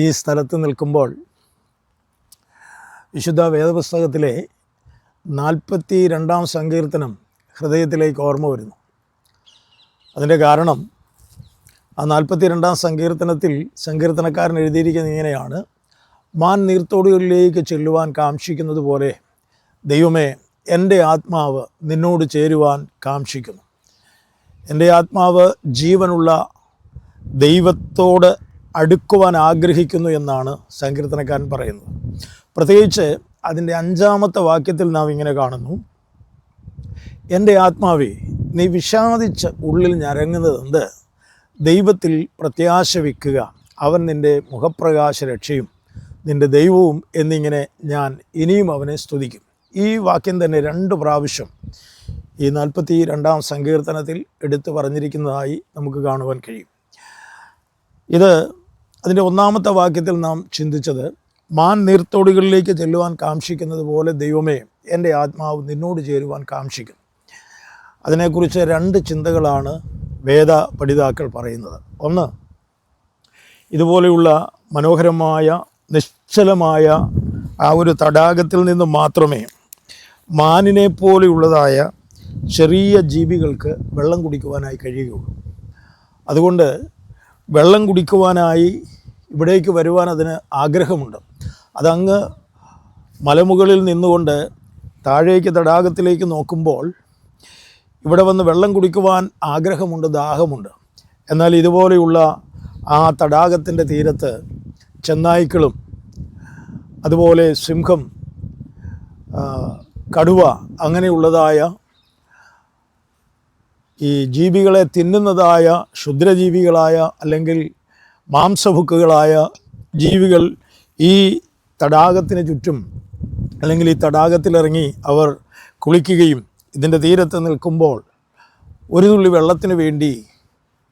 ഈ സ്ഥലത്ത് നിൽക്കുമ്പോൾ വിശുദ്ധ വേദപുസ്തകത്തിലെ നാൽപ്പത്തി രണ്ടാം സങ്കീർത്തനം ഹൃദയത്തിലേക്ക് ഓർമ്മ വരുന്നു. അതിന്റെ കാരണം ആ നാൽപ്പത്തി രണ്ടാം സങ്കീർത്തനത്തിൽ സങ്കീർത്തനക്കാരൻ എഴുതിയിരിക്കുന്നത് ഇങ്ങനെയാണ് മാൻ നീർത്തോടുകളിലേക്ക് ചെല്ലുവാൻ കാക്ഷിക്കുന്നത് പോലെ ദൈവമേ എന്റെ ആത്മാവ് നിന്നോട് ചേരുവാൻ കാക്ഷിക്കുന്നു. എന്റെ ആത്മാവ് ജീവനുള്ള ദൈവത്തോട് അടുക്കുവാൻ ആഗ്രഹിക്കുന്നു എന്നാണ് സങ്കീർത്തനക്കാരൻ പറയുന്നത്. പ്രത്യേകിച്ച് അതിന്റെ അഞ്ചാമത്തെ വാക്യത്തിൽ നാം ഇങ്ങനെ കാണുന്നു. എന്റെ ആത്മാവെ നീ വിഷാദിച്ച് ഉള്ളിൽ ഞരങ്ങുന്നതെന്ത്? ദൈവത്തിൽ പ്രത്യാശ വയ്ക്കുക അവൻ നിന്റെ മുഖപ്രകാശ രക്ഷയും നിന്റെ ദൈവവും എന്നിങ്ങനെ ഞാൻ ഇനിയും അവനെ സ്തുതിക്കും. ഈ വാക്യം തന്നെ രണ്ട് പ്രാവശ്യം ഈ നാൽപ്പത്തി രണ്ടാം സങ്കീർത്തനത്തിൽ എടുത്തു പറഞ്ഞിരിക്കുന്നതായി നമുക്ക് കാണുവാൻ കഴിയും. ഇത് അതിന്റെ ഒന്നാമത്തെ വാക്യത്തിൽ നാം ചിന്തിച്ചത് മാൻ നീർത്തോടുകളിലേക്ക് ചെല്ലുവാൻ കാക്ഷിക്കുന്നത് പോലെ ദൈവമേ എന്റെ ആത്മാവ് നിന്നോട് ചേരുവാൻ കാക്ഷിക്കുന്നു അതിനെക്കുറിച്ച് രണ്ട് ചിന്തകളാണ് വേദ പഠിതാക്കൾ പറയുന്നത്. ഒന്ന് ഇതുപോലെയുള്ള മനോഹരമായ നിശ്ചലമായ ആ ഒരു തടാകത്തിൽ നിന്ന് മാത്രമേ മാനിനെ പോലെയുള്ളതായ ചെറിയ ജീവികൾക്ക് വെള്ളം കുടിക്കുവാനായി കഴിയുകയുള്ളൂ. അതുകൊണ്ട് വെള്ളം കുടിക്കുവാനായി ഇവിടേക്ക് വരുവാൻ അതിന് ആഗ്രഹമുണ്ട്. അതങ്ങ് മലമുകളിൽ നിന്നുകൊണ്ട് താഴേക്ക് തടാകത്തിലേക്ക് നോക്കുമ്പോൾ ഇവിടെ വന്ന് വെള്ളം കുടിക്കുവാൻ ആഗ്രഹമുണ്ട് ദാഹമുണ്ട്. എന്നാൽ ഇതുപോലെയുള്ള ആ തടാകത്തിന്റെ തീരത്ത് ചെന്നായ്ക്കളും അതുപോലെ സിംഹം കടുവ അങ്ങനെയുള്ളതായ ഈ ജീവികളെ തിന്നുന്നതായ ക്ഷുദ്രജീവികളായ അല്ലെങ്കിൽ മാംസഭുക്കുകളായ ജീവികൾ ഈ തടാകത്തിന് ചുറ്റും അല്ലെങ്കിൽ ഈ തടാകത്തിലിറങ്ങി അവർ കുളിക്കുകയും ഇതിന്റെ തീരത്ത് നിൽക്കുമ്പോൾ ഒരു തുള്ളി വെള്ളത്തിന് വേണ്ടി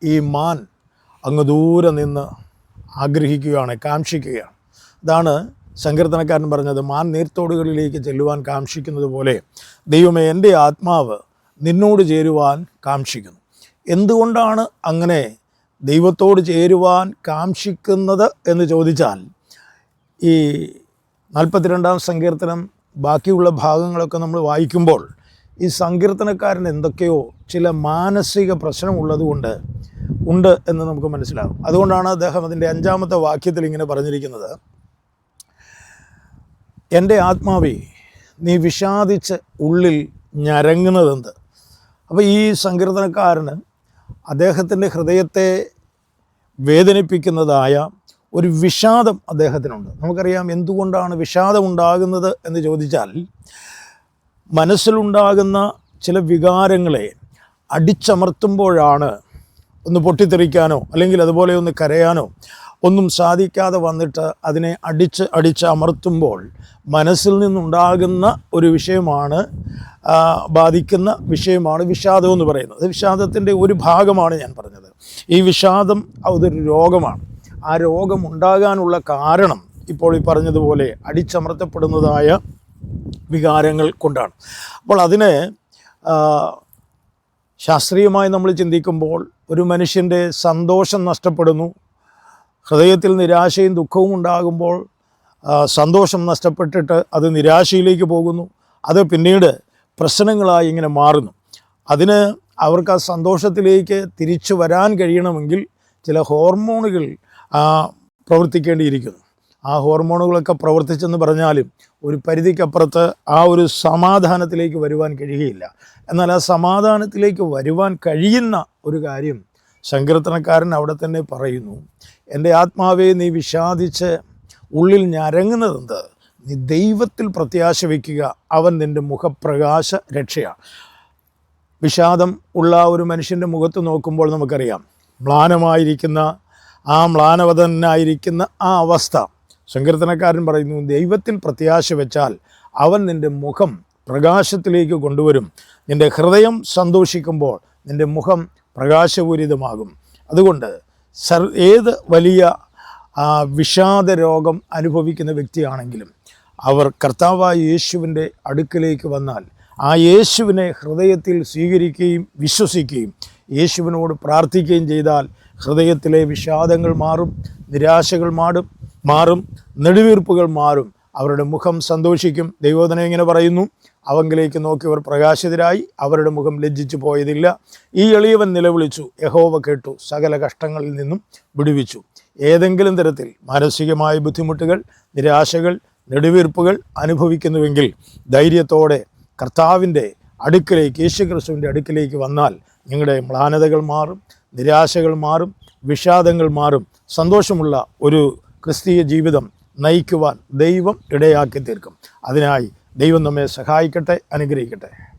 ഈ മാൻ അങ്ങ് ദൂരെ നിന്ന് ആഗ്രഹിക്കുകയാണ് കാക്ഷിക്കുകയാണ്. അതാണ് സങ്കീർത്തനക്കാരൻ പറഞ്ഞത് മാൻ നീർത്തോടുകളിലേക്ക് ചെല്ലുവാൻ കാക്ഷിക്കുന്നത് പോലെ ദൈവമേ എന്റെ ആത്മാവ് നിന്നോട് ചേരുവാൻ കാക്ഷിക്കുന്നു. എന്തുകൊണ്ടാണ് അങ്ങനെ ദൈവത്തോട് ചേരുവാൻ കാക്ഷിക്കുന്നത് എന്ന് ചോദിച്ചാൽ ഈ നാൽപ്പത്തിരണ്ടാം സങ്കീർത്തനം ബാക്കിയുള്ള ഭാഗങ്ങളൊക്കെ നമ്മൾ വായിക്കുമ്പോൾ ഈ സങ്കീർത്തനക്കാരൻ എന്തൊക്കെയോ ചില മാനസിക പ്രശ്നമുള്ളതുകൊണ്ട് ഉണ്ട് എന്ന് നമുക്ക് മനസ്സിലാകും. അതുകൊണ്ടാണ് അദ്ദേഹം അതിന്റെ അഞ്ചാമത്തെ വാക്യത്തിൽ ഇങ്ങനെ പറഞ്ഞിരിക്കുന്നത്. എന്റെ ആത്മാവി നീ വിഷാദിച്ച് ഉള്ളിൽ ഞരങ്ങുന്നതെന്ത്? അപ്പോൾ ഈ സങ്കീർത്തനക്കാരന് അദ്ദേഹത്തിന്റെ ഹൃദയത്തെ വേദനിപ്പിക്കുന്നതായ ഒരു വിഷാദം അദ്ദേഹത്തിനുണ്ട്. നമുക്കറിയാം എന്തുകൊണ്ടാണ് വിഷാദം ഉണ്ടാകുന്നത് എന്ന് ചോദിച്ചാൽ മനസ്സിലുണ്ടാകുന്ന ചില വികാരങ്ങളെ അടിച്ചമർത്തുമ്പോഴാണ് ഒന്ന് പൊട്ടിത്തെറിക്കാനോ അല്ലെങ്കിൽ അതുപോലെ ഒന്ന് കരയാനോ ഒന്നും സാധിക്കാതെ വന്നിട്ട് അതിനെ അടിച്ച് അടിച്ച് അമർത്തുമ്പോൾ മനസ്സിൽ നിന്നുണ്ടാകുന്ന ഒരു വിഷയമാണ് ബാധിക്കുന്ന വിഷയമാണ് വിഷാദം എന്ന് പറയുന്നത്. വിഷാദത്തിന്റെ ഒരു ഭാഗമാണ് ഞാൻ പറഞ്ഞത്. ഈ വിഷാദം അതൊരു രോഗമാണ്. ആ രോഗം ഉണ്ടാകാനുള്ള കാരണം ഇപ്പോൾ ഈ പറഞ്ഞതുപോലെ അടിച്ചമർത്തപ്പെടുന്നതായ വികാരങ്ങൾ കൊണ്ടാണ്. അപ്പോൾ അതിനെ ശാസ്ത്രീയമായി നമ്മൾ ചിന്തിക്കുമ്പോൾ ഒരു മനുഷ്യന്റെ സന്തോഷം നഷ്ടപ്പെടുന്നു ഹൃദയത്തിൽ നിരാശയും ദുഃഖവും ഉണ്ടാകുമ്പോൾ സന്തോഷം നഷ്ടപ്പെട്ടിട്ട് അത് നിരാശയിലേക്ക് പോകുന്നു. അത് പിന്നീട് പ്രശ്നങ്ങളായി ഇങ്ങനെ മാറുന്നു. അതിന് അവർക്ക് ആ സന്തോഷത്തിലേക്ക് തിരിച്ചു വരാൻ കഴിയണമെങ്കിൽ ചില ഹോർമോണുകൾ പ്രവർത്തിക്കേണ്ടിയിരിക്കുന്നു. ആ ഹോർമോണുകളൊക്കെ പ്രവർത്തിച്ചെന്ന് പറഞ്ഞാലും ഒരു പരിധിക്കപ്പുറത്ത് ആ ഒരു സമാധാനത്തിലേക്ക് വരുവാൻ കഴിയുകയില്ല. എന്നാൽ ആ സമാധാനത്തിലേക്ക് വരുവാൻ കഴിയുന്ന ഒരു കാര്യം സങ്കീർത്തനക്കാരൻ അവിടെ തന്നെ പറയുന്നു. എന്റെ ആത്മാവെ നീ വിഷാദിച്ച് ഉള്ളിൽ ഞരങ്ങുന്നതെന്ത്? നീ ദൈവത്തിൽ പ്രത്യാശ വയ്ക്കുക. അവൻ നിന്റെ മുഖപ്രകാശ രക്ഷയാണ് വിഷാദം ഉള്ള ഒരു മനുഷ്യന്റെ മുഖത്ത് നോക്കുമ്പോൾ നമുക്കറിയാം മ്ലാനമായിരിക്കുന്ന ആ മ്ലാനവതനായിരിക്കുന്ന ആ അവസ്ഥ. സങ്കീർത്തനക്കാരൻ പറയുന്നു ദൈവത്തിൽ പ്രത്യാശ വെച്ചാൽ അവൻ നിന്റെ മുഖം പ്രകാശത്തിലേക്ക് കൊണ്ടുവരും. നിന്റെ ഹൃദയം സന്തോഷിക്കുമ്പോൾ നിന്റെ മുഖം പ്രകാശപൂരിതമാകും. അതുകൊണ്ട് സർ ഏത് വലിയ വിഷാദ രോഗം അനുഭവിക്കുന്ന വ്യക്തിയാണെങ്കിലും അവർ കർത്താവായ യേശുവിന്റെ അടുക്കിലേക്ക് വന്നാൽ ആ യേശുവിനെ ഹൃദയത്തിൽ സ്വീകരിക്കുകയും വിശ്വസിക്കുകയും യേശുവിനോട് പ്രാർത്ഥിക്കുകയും ചെയ്താൽ ഹൃദയത്തിലെ വിഷാദങ്ങൾ മാറും നിരാശകൾ മാറും മാറും നെടുവീർപ്പുകൾ മാറും. അവരുടെ മുഖം സന്തോഷിക്കും. ദൈവോധനം ഇങ്ങനെ പറയുന്നു അവങ്കിലേക്ക് നോക്കിയവർ പ്രകാശിതരായി അവരുടെ മുഖം ലജ്ജിച്ചു പോയതില്ല. ഈ എളിയവൻ നിലവിളിച്ചു യഹോവ കേട്ടു സകല കഷ്ടങ്ങളിൽ നിന്നും വിടുവിച്ചു. ഏതെങ്കിലും തരത്തിൽ മാനസികമായ ബുദ്ധിമുട്ടുകൾ നിരാശകൾ നെടുവീർപ്പുകൾ അനുഭവിക്കുന്നുവെങ്കിൽ ധൈര്യത്തോടെ കർത്താവിന്റെ അടുക്കിലേക്ക് യേശുക്രിസ്തുവിന്റെ അടുക്കിലേക്ക് വന്നാൽ നിങ്ങളുടെ മ്ലാനതകൾ മാറും നിരാശകൾ മാറും വിഷാദങ്ങൾ മാറും. സന്തോഷമുള്ള ഒരു ക്രിസ്തീയ ജീവിതം നയിക്കുവാൻ ദൈവം ഇടയാക്കി തീർക്കും അതിനായി ദൈവം നമ്മെ സഹായിക്കട്ടെ അനുഗ്രഹിക്കട്ടെ.